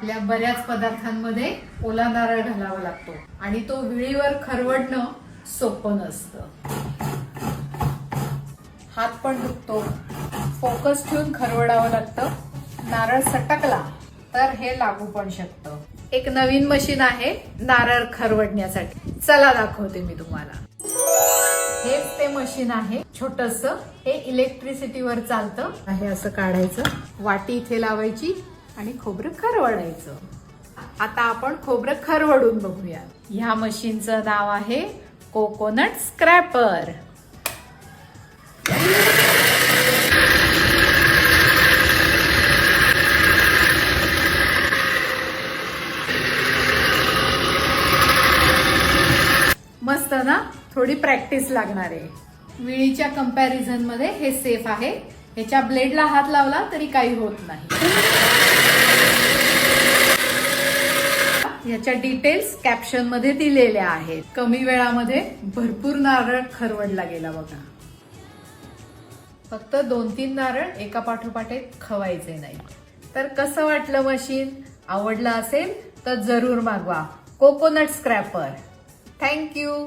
आपल्या बऱ्याच पदार्थांमध्ये ओला नारळ घालावा लागतो. आणि तो विळीवर खरवडणं सोपं नसतं. हात पण दुखतो. फोकस ठेवून खरवडावं लागतं. नारळ सटकला तर हे लागू पण शकतं. एक नवीन मशीन आहे नारळ खरवडण्यासाठी. चला दाखवते मी तुम्हाला. हेच ते मशीन आहे. छोटस. हे इलेक्ट्रिसिटीवर चालतं. आहे असं काढायचं. वाटी इथे लावायची. आणि खोबरं खरवडायचं. आता आपण खोबरं खरवडून बघूया. ह्या मशीनचं नाव आहे कोकोनट स्क्रॅपर. मस्त ना? थोडी प्रॅक्टिस लागणार आहे. विळीच्या कंपॅरिझनमध्ये हे सेफ आहे. ह्याच्या ब्लेडला हात लावला तरी काही होत नाही. याच्या डिटेल्स कॅप्शनमध्ये दिलेल्या आहेत. कमी वेळामध्ये भरपूर नारळ खरवडला गेला बघा. फक्त दोन तीन नारळ एका पाठोपाठ खवायचे नाही. तर कसं वाटलं मशीन आवडलं असेल तर जरूर मागवा. Coconut scraper thank you